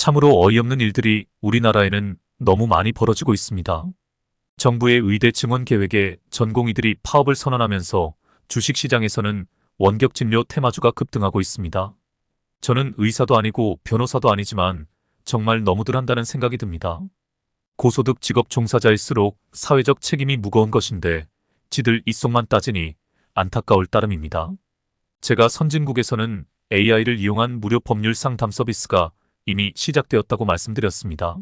참으로 어이없는 일들이 우리나라에는 너무 많이 벌어지고 있습니다. 정부의 의대 증원 계획에 전공의들이 파업을 선언하면서 주식시장에서는 원격 진료 테마주가 급등하고 있습니다. 저는 의사도 아니고 변호사도 아니지만 정말 너무들 한다는 생각이 듭니다. 고소득 직업 종사자일수록 사회적 책임이 무거운 것인데 지들 입속만 따지니 안타까울 따름입니다. 제가 선진국에서는 AI를 이용한 무료 법률 상담 서비스가 이미 시작되었다고 말씀드렸습니다.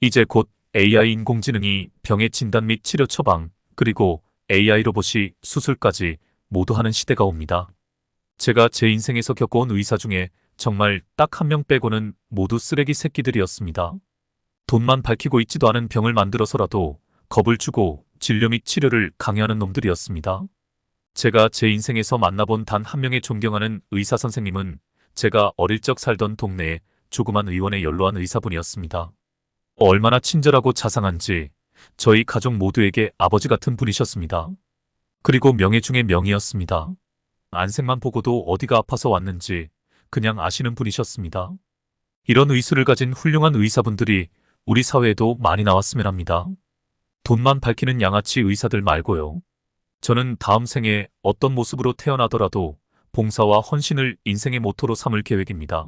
이제 곧 AI 인공지능이 병의 진단 및 치료 처방, 그리고 AI 로봇이 수술까지 모두 하는 시대가 옵니다. 제가 제 인생에서 겪어온 의사 중에 정말 딱 한 명 빼고는 모두 쓰레기 새끼들이었습니다. 돈만 밝히고 있지도 않은 병을 만들어서라도 겁을 주고 진료 및 치료를 강요하는 놈들이었습니다. 제가 제 인생에서 만나본 단 한 명의 존경하는 의사 선생님은 제가 어릴 적 살던 동네의 조그만 의원에 연로한 의사분이었습니다. 얼마나 친절하고 자상한지 저희 가족 모두에게 아버지 같은 분이셨습니다. 그리고 명예 중에 명이었습니다. 안색만 보고도 어디가 아파서 왔는지 그냥 아시는 분이셨습니다. 이런 의술을 가진 훌륭한 의사분들이 우리 사회에도 많이 나왔으면 합니다. 돈만 밝히는 양아치 의사들 말고요. 저는 다음 생에 어떤 모습으로 태어나더라도 봉사와 헌신을 인생의 모토로 삼을 계획입니다.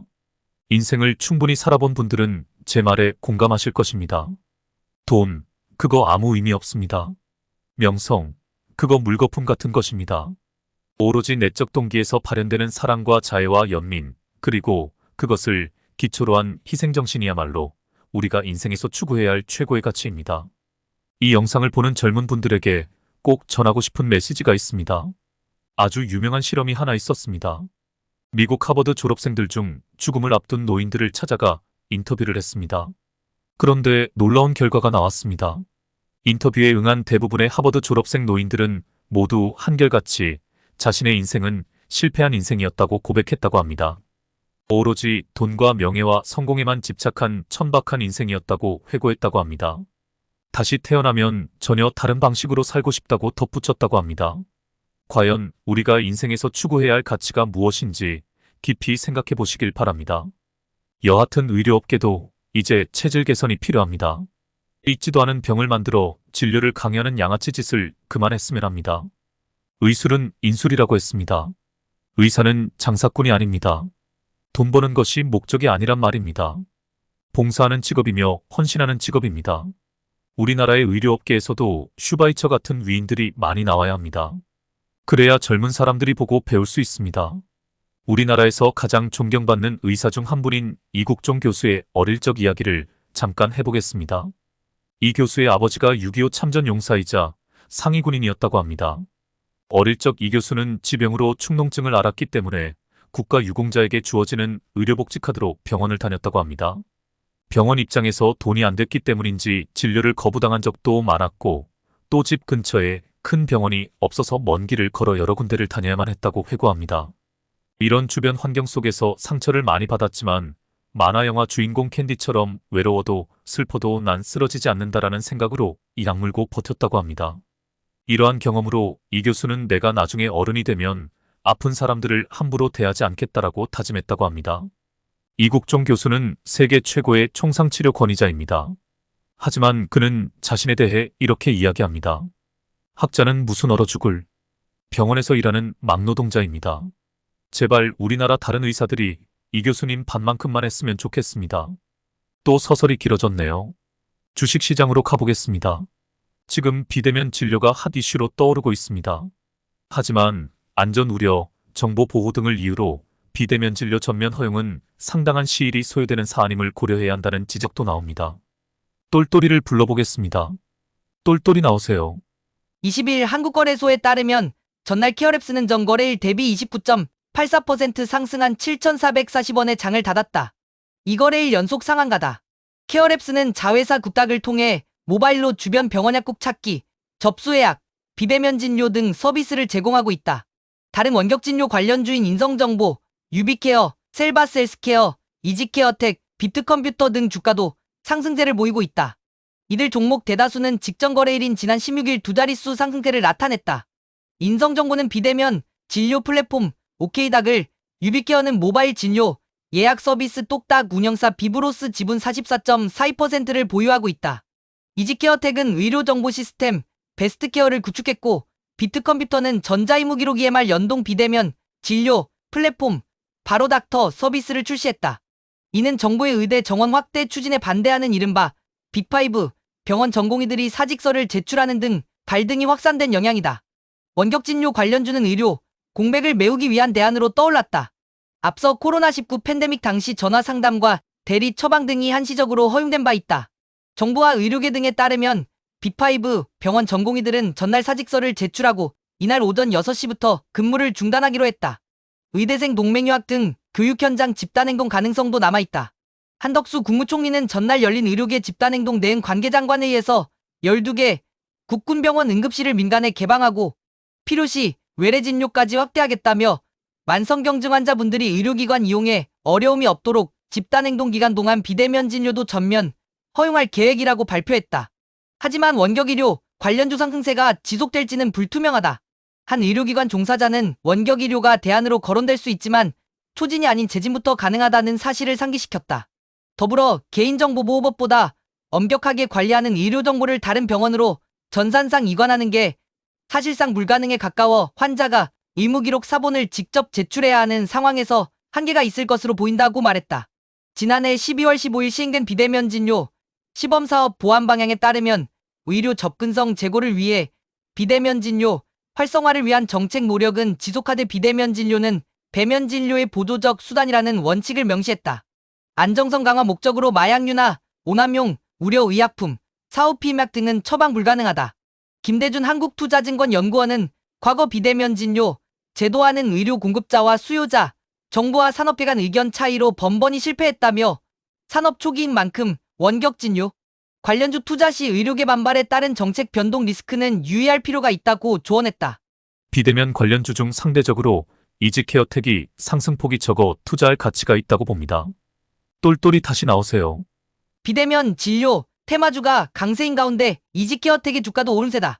인생을 충분히 살아본 분들은 제 말에 공감하실 것입니다. 돈, 그거 아무 의미 없습니다. 명성, 그거 물거품 같은 것입니다. 오로지 내적 동기에서 발현되는 사랑과 자애와 연민, 그리고 그것을 기초로 한 희생정신이야말로 우리가 인생에서 추구해야 할 최고의 가치입니다. 이 영상을 보는 젊은 분들에게 꼭 전하고 싶은 메시지가 있습니다. 아주 유명한 실험이 하나 있었습니다. 미국 하버드 졸업생들 중 죽음을 앞둔 노인들을 찾아가 인터뷰를 했습니다. 그런데 놀라운 결과가 나왔습니다. 인터뷰에 응한 대부분의 하버드 졸업생 노인들은 모두 한결같이 자신의 인생은 실패한 인생이었다고 고백했다고 합니다. 오로지 돈과 명예와 성공에만 집착한 천박한 인생이었다고 회고했다고 합니다. 다시 태어나면 전혀 다른 방식으로 살고 싶다고 덧붙였다고 합니다. 과연 우리가 인생에서 추구해야 할 가치가 무엇인지 깊이 생각해 보시길 바랍니다. 여하튼 의료업계도 이제 체질 개선이 필요합니다. 있지도 않은 병을 만들어 진료를 강요하는 양아치 짓을 그만했으면 합니다. 의술은 인술이라고 했습니다. 의사는 장사꾼이 아닙니다. 돈 버는 것이 목적이 아니란 말입니다. 봉사하는 직업이며 헌신하는 직업입니다. 우리나라의 의료업계에서도 슈바이처 같은 위인들이 많이 나와야 합니다. 그래야 젊은 사람들이 보고 배울 수 있습니다. 우리나라에서 가장 존경받는 의사 중 한 분인 이국종 교수의 어릴 적 이야기를 잠깐 해보겠습니다. 이 교수의 아버지가 6.25 참전 용사이자 상위 군인이었다고 합니다. 어릴 적 이 교수는 지병으로 축농증을 앓았기 때문에 국가 유공자에게 주어지는 의료복지 카드로 병원을 다녔다고 합니다. 병원 입장에서 돈이 안 됐기 때문인지 진료를 거부당한 적도 많았고 또 집 근처에 큰 병원이 없어서 먼 길을 걸어 여러 군데를 다녀야만 했다고 회고합니다. 이런 주변 환경 속에서 상처를 많이 받았지만 만화 영화 주인공 캔디처럼 외로워도 슬퍼도 난 쓰러지지 않는다라는 생각으로 이 악 물고 버텼다고 합니다. 이러한 경험으로 이 교수는 내가 나중에 어른이 되면 아픈 사람들을 함부로 대하지 않겠다라고 다짐했다고 합니다. 이국종 교수는 세계 최고의 총상치료 권위자입니다. 하지만 그는 자신에 대해 이렇게 이야기합니다. 학자는 무슨 얼어 죽을 병원에서 일하는 막노동자입니다. 제발 우리나라 다른 의사들이 이 교수님 반만큼만 했으면 좋겠습니다. 또 서설이 길어졌네요. 주식시장으로 가보겠습니다. 지금 비대면 진료가 핫 이슈로 떠오르고 있습니다. 하지만 안전 우려, 정보 보호 등을 이유로 비대면 진료 전면 허용은 상당한 시일이 소요되는 사안임을 고려해야 한다는 지적도 나옵니다. 똘똘이를 불러보겠습니다. 똘똘이 나오세요. 20일 한국거래소에 따르면 전날 케어랩스는 전거래일 대비 29.84% 상승한 7,440원에 장을 닫았다. 이 거래일 연속 상한가다. 케어랩스는 자회사 국닥을 통해 모바일로 주변 병원 약국 찾기, 접수 예약, 비대면 진료 등 서비스를 제공하고 있다. 다른 원격 진료 관련 주인 인성 정보, 유비케어, 셀바셀스케어, 이지케어텍, 비트컴퓨터 등 주가도 상승세를 보이고 있다. 이들 종목 대다수는 직전 거래일인 지난 16일 두 자릿수 상승세를 나타냈다. 인성정보는 비대면 진료 플랫폼 오케이닥을, 유비케어는 모바일 진료, 예약 서비스 똑딱 운영사 비브로스 지분 44.42%를 보유하고 있다. 이지케어텍은 의료 정보 시스템 베스트케어를 구축했고 비트컴퓨터는 전자의무 기록 EMR 연동 비대면 진료 플랫폼 바로닥터 서비스를 출시했다. 이는 정부의 의대 정원 확대 추진에 반대하는 이른바 빅파이브 병원 전공의들이 사직서를 제출하는 등 발등이 확산된 영향이다. 원격 진료 관련주는 의료 공백을 메우기 위한 대안으로 떠올랐다. 앞서 코로나19 팬데믹 당시 전화 상담과 대리 처방 등이 한시적으로 허용된 바 있다. 정부와 의료계 등에 따르면 빅파이브 병원 전공의들은 전날 사직서를 제출하고 이날 오전 6시부터 근무를 중단하기로 했다. 의대생 동맹유학 등 교육 현장 집단 행동 가능성도 남아있다. 한덕수 국무총리는 전날 열린 의료계 집단행동 대응 관계장관회의에서 12개 국군병원 응급실을 민간에 개방하고 필요시 외래진료까지 확대하겠다며 만성경증 환자분들이 의료기관 이용에 어려움이 없도록 집단행동 기간 동안 비대면 진료도 전면 허용할 계획이라고 발표했다. 하지만 원격의료 관련주 상승세가 지속될지는 불투명하다. 한 의료기관 종사자는 원격의료가 대안으로 거론될 수 있지만 초진이 아닌 재진부터 가능하다는 사실을 상기시켰다. 더불어 개인정보보호법보다 엄격하게 관리하는 의료정보를 다른 병원으로 전산상 이관하는 게 사실상 불가능에 가까워 환자가 의무기록 사본을 직접 제출해야 하는 상황에서 한계가 있을 것으로 보인다고 말했다. 지난해 12월 15일 시행된 비대면 진료 시범사업 보안 방향에 따르면 의료 접근성 제고를 위해 비대면 진료 활성화를 위한 정책 노력은 지속하되 비대면 진료는 배면 진료의 보조적 수단이라는 원칙을 명시했다. 안정성 강화 목적으로 마약류나 오남용 의료 의약품, 사후피임약 등은 처방 불가능하다. 김대준 한국투자증권 연구원은 과거 비대면 진료 제도화는 의료 공급자와 수요자, 정부와 산업계 간 의견 차이로 번번이 실패했다며 산업 초기인 만큼 원격 진료 관련주 투자 시 의료계 반발에 따른 정책 변동 리스크는 유의할 필요가 있다고 조언했다. 비대면 관련주 중 상대적으로 이지케어텍이 상승폭이 적어 투자할 가치가 있다고 봅니다. 똘똘이 다시 나오세요. 비대면 진료 테마주가 강세인 가운데 이지케어텍의 주가도 오름세다.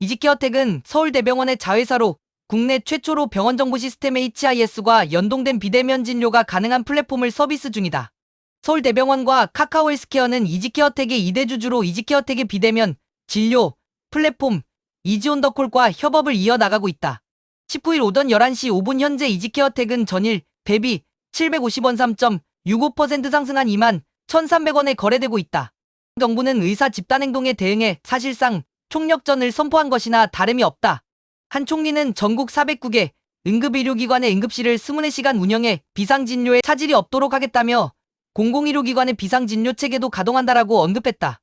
이지케어텍은 서울대병원의 자회사로 국내 최초로 병원 정보 시스템 HIS과 연동된 비대면 진료가 가능한 플랫폼을 서비스 중이다. 서울대병원과 카카오 헬스케어는 이지케어텍의 이대주주로 이지케어텍의 비대면 진료 플랫폼 이지온더콜과 협업을 이어나가고 있다. 19일 오전 11시 5분 현재 이지케어텍은 전일 대비 750원 3.65% 상승한 2만 1,300원에 거래되고 있다. 정부는 의사 집단 행동에 대응해 사실상 총력전을 선포한 것이나 다름이 없다. 한 총리는 전국 409개 응급의료기관의 응급실을 24시간 운영해 비상진료에 차질이 없도록 하겠다며 공공의료기관의 비상진료 체계도 가동한다라고 언급했다.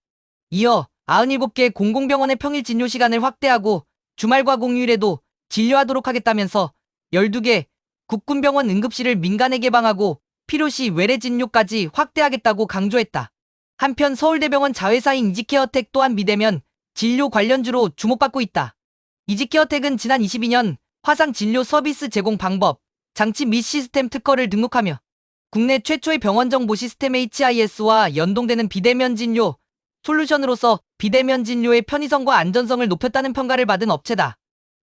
이어 97개 공공병원의 평일 진료 시간을 확대하고 주말과 공휴일에도 진료하도록 하겠다면서 12개 국군병원 응급실을 민간에 개방하고 필요시 외래 진료까지 확대하겠다고 강조했다. 한편 서울대병원 자회사인 이지케어텍 또한 비대면 진료 관련주로 주목받고 있다. 이지케어텍은 지난 22년 화상 진료 서비스 제공 방법, 장치 및 시스템 특허를 등록하며 국내 최초의 병원 정보 시스템 HIS와 연동되는 비대면 진료 솔루션으로서 비대면 진료의 편의성과 안전성을 높였다는 평가를 받은 업체다.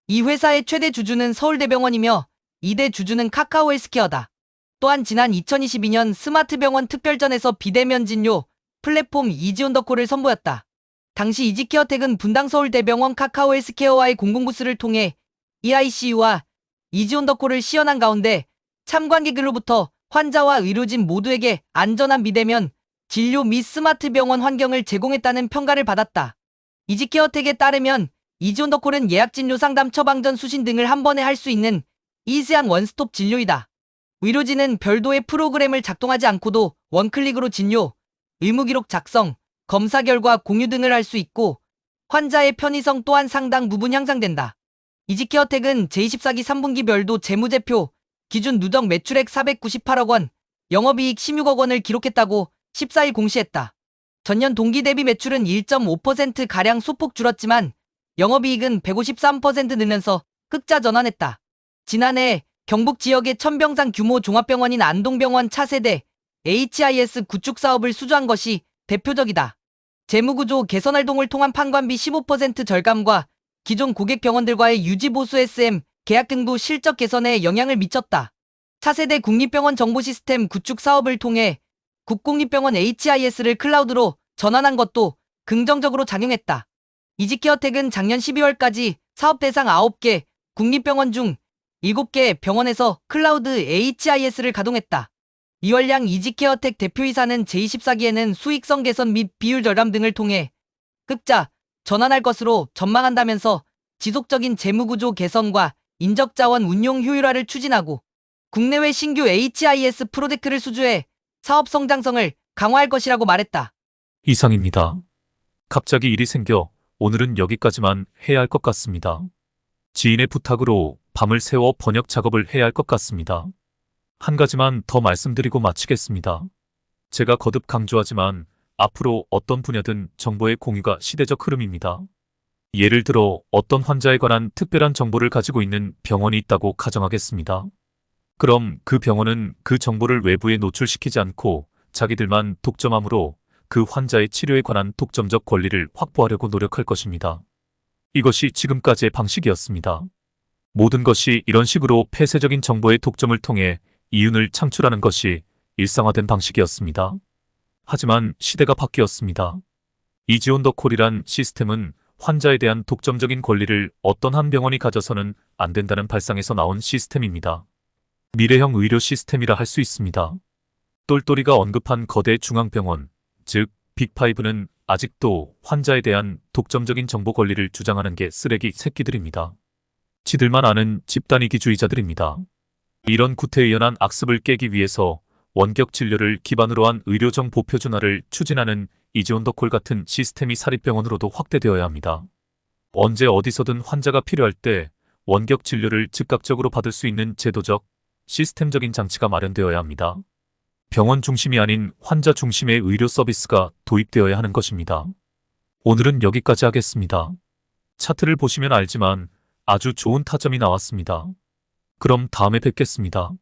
이 회사의 최대 주주는 서울대병원이며 2대 주주는 카카오 헬스케어다. 또한 지난 2022년 스마트 병원 특별전에서 비대면 진료 플랫폼 이지온더콜을 선보였다. 당시 이지케어텍은 분당 서울대병원 카카오 헬스케어와의 공공부스를 통해 EICU와 이지온더콜을 시연한 가운데 참관객으로부터 환자와 의료진 모두에게 안전한 비대면 진료 및 스마트 병원 환경을 제공했다는 평가를 받았다. 이지케어텍에 따르면 이지온더콜은 예약 진료 상담 처방전 수신 등을 한 번에 할 수 있는 이지한 원스톱 진료이다. 의료진은 별도의 프로그램을 작동하지 않고도 원클릭으로 진료, 의무기록 작성, 검사 결과 공유 등을 할 수 있고 환자의 편의성 또한 상당 부분 향상된다. 이지케어텍은 제24기 3분기 별도 재무제표 기준 누적 매출액 498억 원, 영업이익 16억 원을 기록했다고 14일 공시했다. 전년 동기 대비 매출은 1.5%가량 소폭 줄었지만 영업이익은 153% 늘면서 흑자 전환했다. 지난해 경북 지역의 천병상 규모 종합병원인 안동병원 차세대 HIS 구축 사업을 수주한 것이 대표적이다. 재무구조 개선 활동을 통한 판관비 15% 절감과 기존 고객 병원들과의 유지보수 SM 계약 등도 실적 개선에 영향을 미쳤다. 차세대 국립병원 정보 시스템 구축 사업을 통해 국공립병원 HIS를 클라우드로 전환한 것도 긍정적으로 작용했다. 이지케어텍은 작년 12월까지 사업 대상 9개 국립병원 중 7개 병원에서 클라우드 HIS를 가동했다. 이월량 이지케어텍 대표이사는 제24기에는 수익성 개선 및 비율 절감 등을 통해 흑자 전환할 것으로 전망한다면서 지속적인 재무구조 개선과 인적자원 운용 효율화를 추진하고 국내외 신규 HIS 프로젝트를 수주해 사업 성장성을 강화할 것이라고 말했다. 이상입니다. 갑자기 일이 생겨 오늘은 여기까지만 해야 할 것 같습니다. 지인의 부탁으로 밤을 새워 번역 작업을 해야 할 것 같습니다. 한 가지만 더 말씀드리고 마치겠습니다. 제가 거듭 강조하지만 앞으로 어떤 분야든 정보의 공유가 시대적 흐름입니다. 예를 들어 어떤 환자에 관한 특별한 정보를 가지고 있는 병원이 있다고 가정하겠습니다. 그럼 그 병원은 그 정보를 외부에 노출시키지 않고 자기들만 독점함으로 그 환자의 치료에 관한 독점적 권리를 확보하려고 노력할 것입니다. 이것이 지금까지의 방식이었습니다. 모든 것이 이런 식으로 폐쇄적인 정보의 독점을 통해 이윤을 창출하는 것이 일상화된 방식이었습니다. 하지만 시대가 바뀌었습니다. 이지온 더 콜이란 시스템은 환자에 대한 독점적인 권리를 어떤 한 병원이 가져서는 안 된다는 발상에서 나온 시스템입니다. 미래형 의료 시스템이라 할 수 있습니다. 똘똘이가 언급한 거대 중앙병원, 즉 빅파이브는 아직도 환자에 대한 독점적인 정보 권리를 주장하는 게 쓰레기 새끼들입니다. 지들만 아는 집단 이기주의자들입니다. 이런 구태의연한 악습을 깨기 위해서 원격 진료를 기반으로 한 의료정 보표준화를 추진하는 이지온더콜 같은 시스템이 사립병원으로도 확대되어야 합니다. 언제 어디서든 환자가 필요할 때 원격 진료를 즉각적으로 받을 수 있는 제도적, 시스템적인 장치가 마련되어야 합니다. 병원 중심이 아닌 환자 중심의 의료 서비스가 도입되어야 하는 것입니다. 오늘은 여기까지 하겠습니다. 차트를 보시면 알지만 아주 좋은 타점이 나왔습니다. 그럼 다음에 뵙겠습니다.